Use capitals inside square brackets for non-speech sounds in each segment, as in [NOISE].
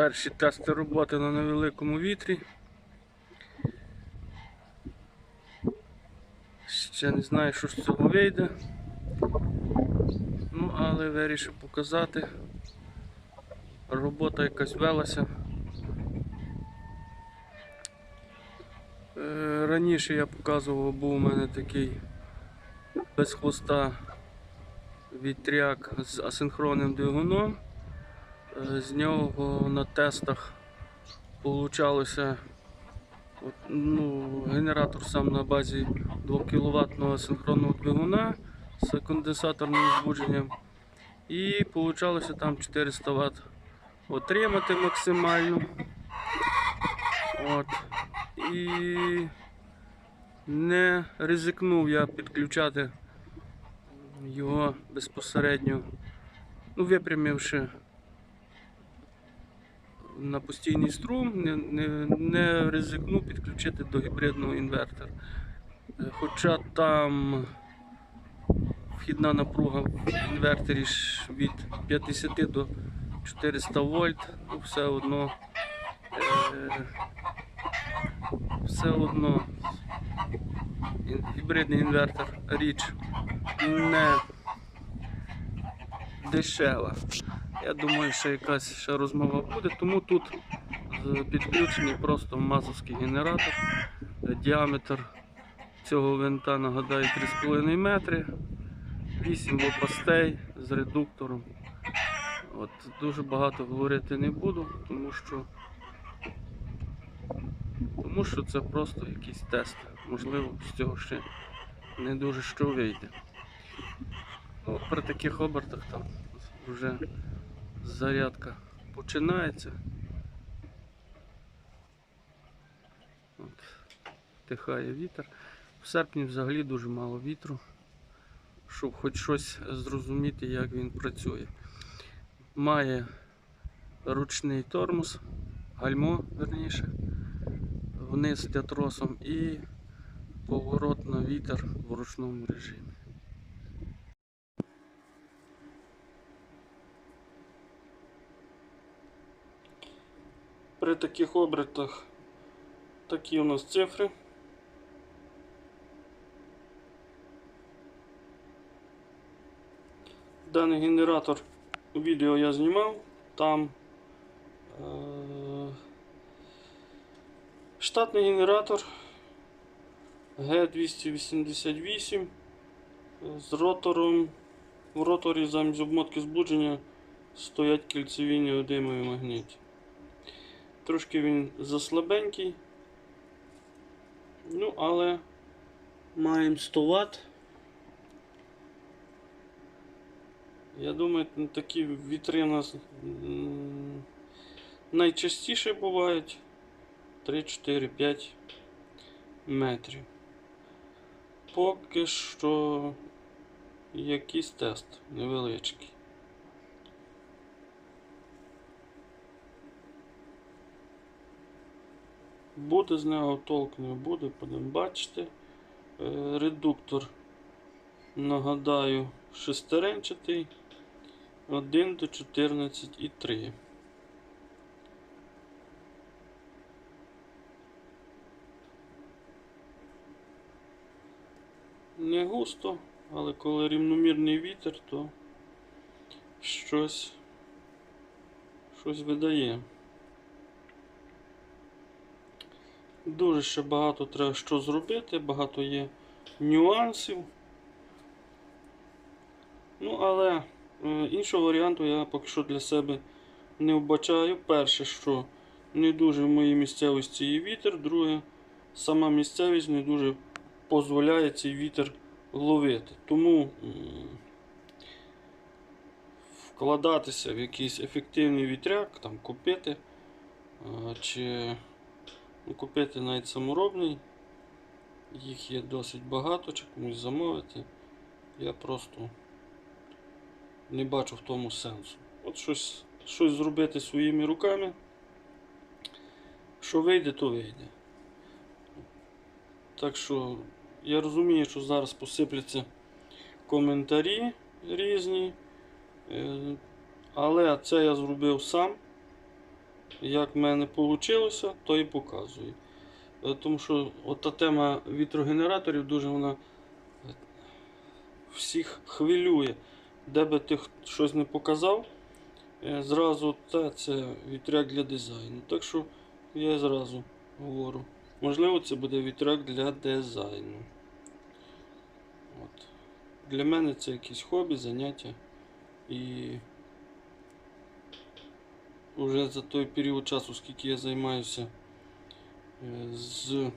Перші тести роботи на невеликому вітрі. Ще не знаю, що з цього вийде. Ну, але вирішив показати. Робота якась велася. Е, Раніше я показував, був у мене такий без хвоста вітряк з асинхронним двигуном. Е, З нього на тестах получалося ну, генератор сам на базі 2 кВт синхронного двигуна з конденсаторним збудженням. І получалося там 400 Вт отримати максимально. От. І не ризикнув я підключати його безпосередньо, ну, випрямивши на постійний струм, не, не, не ризикнув підключити до гібридного інвертора. Е, Хоча там вхідна напруга в інвертері від 50 до 400 вольт, ну, все одно е, все одно гібридний інвертор річ не дешева. Я думаю, що якась ще розмова буде, тому тут підключений просто мазовський генератор. Е, Діаметр цього винта нагадаю 3,5 метри, 8 лопастей з редуктором. От, дуже багато говорити не буду, тому що, тому що це просто якийсь тест. Можливо, з цього ще не дуже що вийде. Ну, при таких обертах там вже зарядка починається. От, тихає вітер. В серпні взагалі дуже мало вітру, щоб хоч щось зрозуміти, як він працює. Має ручний тормоз, гальмо верніше, вниз тросом і поворот на вітер в ручному режимі. При таких обертах такі у нас цифри. Даний генератор відео я знімав, там е- штатний генератор G288 з ротором. В роторі замість обмотки збудження стоять кільцеві неодимові магніті. Трошки він заслабенький. Ну, але маємо 100 Вт. Я думаю, такі вітри у нас найчастіше бувають 3, 4, 5 метрів. Поки що якийсь тест невеличкий. Буде з нього толк не буде, будемо бачити. Е, Редуктор, нагадаю, шестеренчатий 1 до 14,3. Не густо, але коли рівномірний вітер, то щось, щось видає. Дуже ще багато треба що зробити, багато є нюансів. Ну, але е, іншого варіанту я поки що для себе не вбачаю. Перше, що не дуже в моїй місцевості є вітер, друге, сама місцевість не дуже дозволяє цей вітер ловити. Тому вкладатися в якийсь ефективний вітряк, там купити е, чи купити навіть саморобний. Їх є досить багато, чи комусь замовити. Я просто не бачу в тому сенсу. От щось, щось зробити своїми руками. Що вийде, то вийде. Так що я розумію, що зараз посипляться коментарі різні. Е, Але це я зробив сам. Як в мене вийшло, то і показую. Е, Тому що от та тема вітрогенераторів дуже вона е, всіх хвилює. Де би ти щось не показав, е, зразу та це вітряк для дизайну. Так що я зразу говорю. Можливо, це буде вітряк для дизайну. От. Для мене це якесь хобі, заняття. І вже за той період часу, скільки я займаюся е, з.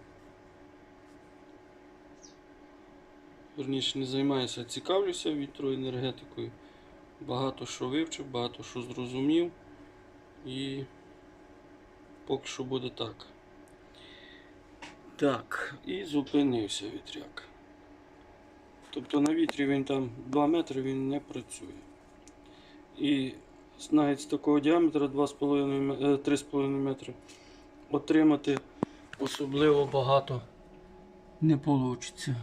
Верніше не займаюся, а цікавлюся вітроенергетикою. Багато що вивчив, багато що зрозумів. І поки що буде так. Так, і зупинився вітряк. Тобто на вітрі він там 2 метри він не працює. І з такого діаметра 2,5 ме- е, 3,5 метри отримати особливо багато не вийде.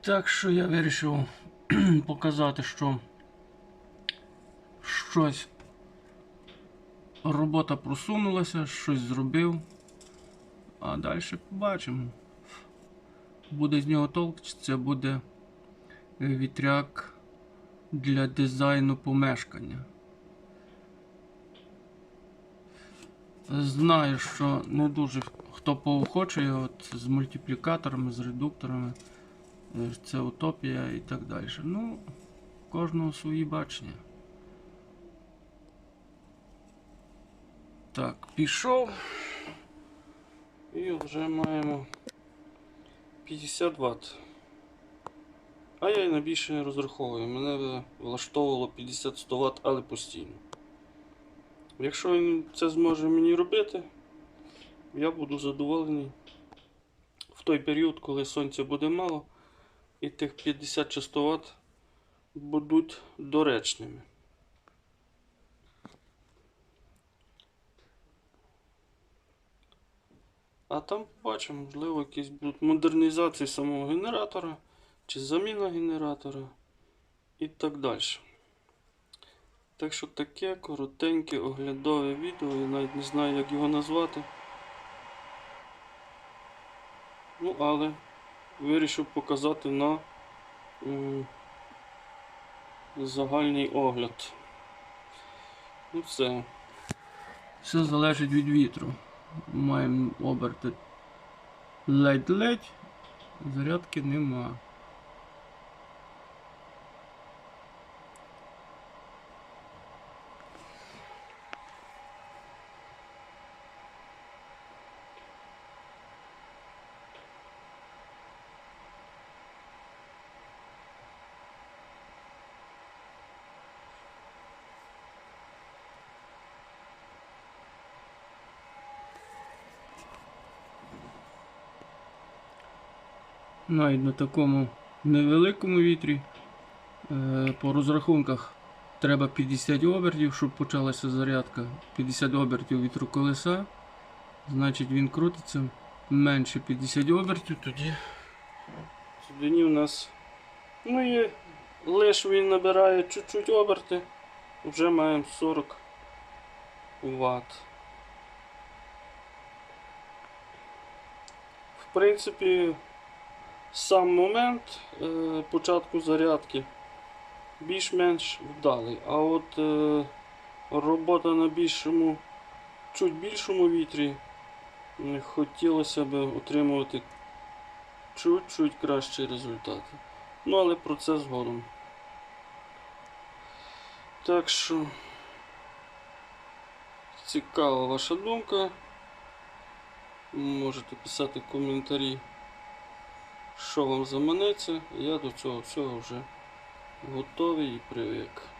Так що я вирішив [CLEARS THROAT] показати, що щось робота просунулася, щось зробив. А далі побачимо. Буде з нього толк, чи це буде вітряк для дизайну помешкання. Знаю, що не дуже хто поохочує от з мультиплікаторами, з редукторами. Е, Це утопія і так далі. Ну, кожного свої бачення. Так, пішов. І вже маємо 50 Вт. А я й на більше не розраховую. Мене влаштовувало 50-100 Вт, але постійно. Якщо він це зможе мені робити, я буду задоволений в той період, коли сонця буде мало, і тих 50 чи 100 Вт будуть доречними. А там побачимо, можливо, якісь будуть модернізації самого генератора, чи заміна генератора і так далі. Так що таке коротеньке оглядове відео, я навіть не знаю, як його назвати. Ну, але вирішив показати на м, загальний огляд. Ну все. Все залежить від вітру. Маємо оберти ледь-ледь, зарядки нема. Навіть на такому невеликому вітрі е, по розрахунках треба 50 обертів, щоб почалася зарядка. 50 обертів вітроколеса. Значить він крутиться менше 50 обертів, тоді тоді у нас. Ну і лиш він набирає чуть-чуть оберти, вже маємо 40 Вт. В принципі, сам момент е, початку зарядки більш-менш вдалий. А от е, робота на більшому, чуть більшому вітрі е, хотілося б отримувати чуть-чуть кращі результати. Ну, але про це згодом. Так що цікава ваша думка. Можете писати коментарі що вам заманеться, я до цього всього вже готовий і привик.